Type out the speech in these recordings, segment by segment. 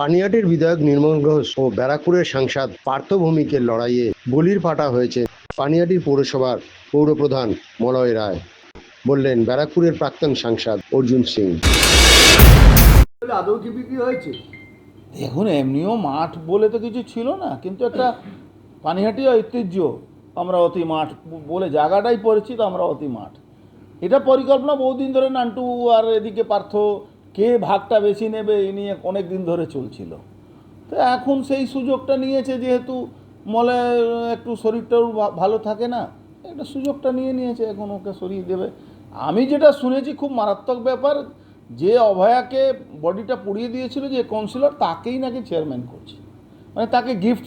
পানিহাটির বিধায়ক নির্মল ঘোষ ও ব্যারাকপুরের সাংসদ পার্থ ভৌমিকের লড়াইয়ে বলির ফাটা হয়েছে পানিহাটির পৌরসভার পৌরপ্রধান মলয় রায়। বললেন ব্যারাকপুরের প্রাক্তন সাংসদ অর্জুন সিং। আদৌ কি বিক্রি হয়েছে? দেখুন এমনিও মাঠ বলে তো কিছু ছিল না কিন্তু একটা পানিহাটি ঐতিহ্য আমরা অতি মাঠ বলে জায়গাটাই পরিচিত আমরা অতি মাঠ। এটা পরিকল্পনা বহুদিন ধরে নান্টু আর এদিকে পার্থ কে ভাগটা বেশি নেবে এই নিয়ে অনেক দিন ধরে চলছিল। তো এখন সেই সুযোগটা নিয়েছে যেহেতু মলে একটু শরীরটাও ভালো থাকে না, একটা সুযোগটা নিয়ে নিয়েছে এখন ওকে সরিয়ে দেবে। আমি যেটা শুনেছি খুব মারাত্মক ব্যাপার, যে অভয়াকে বডিটা পুড়িয়ে দিয়েছিল যে কাউন্সিলর তাকেই নাকি চেয়ারম্যান করছে। মানে তাকে গিফট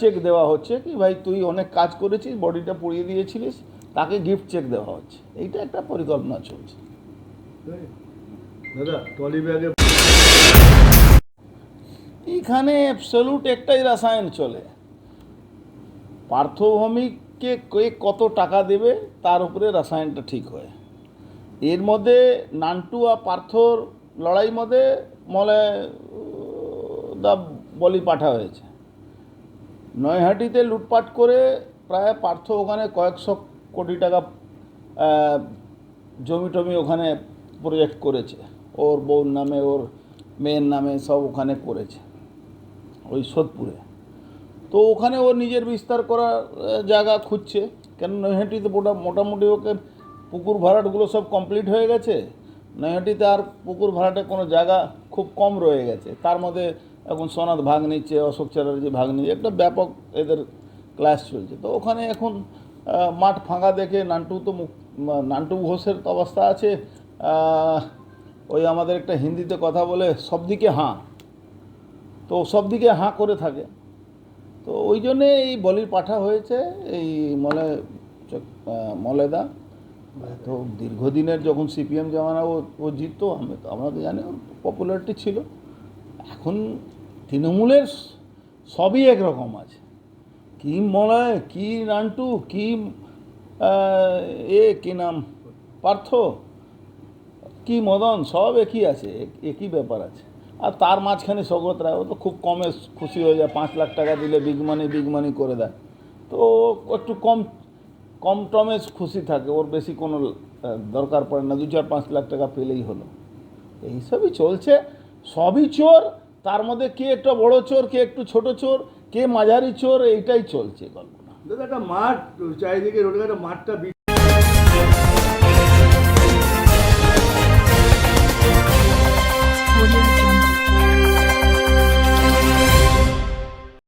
চেক দেওয়া হচ্ছে কি ভাই তুই অনেক কাজ করেছিস, বডিটা পুড়িয়ে দিয়েছিলিস, তাকে গিফট চেক দেওয়া হচ্ছে। এইটা একটা পরিকল্পনা চলছে। এখানে অ্যাবসলুট একটাই রাসায়ন চলে। পার্থভূমিকে কে কত টাকা দেবে, তার উপরে রাসায়নটা ঠিক হয়। এর মধ্যে নান্টু আর পার্থর লড়াই মধ্যে মলে দা বলি পাঠা হয়েছে। নয়হাটিতে লুটপাট করে প্রায় পার্থ ওখানে কয়েকশো কোটি টাকা জমি টমি ওখানে প্রজেক্ট করেছে। ওর বউর নামে, ওর মেয়ের নামে সব ওখানে করেছে, ওই সোদপুরে। তো ওখানে ও নিজের বিস্তার করার জায়গা খুঁজছে কেন নৈহাটিতে মোটা, মোটামুটি ওকে পুকুর ভাড়াটগুলো সব কমপ্লিট হয়ে গেছে। নৈহাটিতে আর পুকুর ভাড়াটে কোনো জায়গা খুব কম রয়ে গেছে। তার মধ্যে এখন সোনাদ ভাগ নিচ্ছে, অশোক চ্যাটার্জি ভাগ নিচ্ছে, একটা ব্যাপক এদের ক্লাস চলছে। তো ওখানে এখন মাঠ ফাঁকা দেখে নান্টু তো মুখ, নান্টু ঘোষের তো অবস্থা আছে ওই আমাদের একটা হিন্দিতে কথা বলে সব দিকে হাঁ। তো সব দিকে হাঁ করে থাকে। তো ওই জন্যে এই বলির পাঠা হয়েছে এই মলে মলেদা। তো দীর্ঘদিনের যখন সিপিএম জামানা ও ও জিততো, আমি তো, আমরা তো জানি পপুলারিটি ছিল। এখন তৃণমূলের সবই একরকম আছে। কি মলয়, কি নান্টু কি এ, কি নাম? পার্থ। কি মদন, সব একই আছে, এক- একই ব্যাপার আছে। আর তার মাঝখানে সৌগত রায়, ও তো খুব কমে খুশি হয়ে যায়, পাঁচ লাখ টাকা দিলে বিগ মানি বিগ মানি করে দেয়। তো একটু কম কম টমে খুশি থাকে, ওর বেশি কোনো দরকার পড়ে না, দু চার পাঁচ লাখ টাকা পেলেই হলো। এইসবই চলছে, সবই চোর, তার মধ্যে কে একটা বড় চোর, কে একটু ছোট চোর, কে মাঝারি চোর, এইটাই চলছে গল্পনা দাদা, একটা মাঠ, চারিদিকে রোডে একটা মাঠটা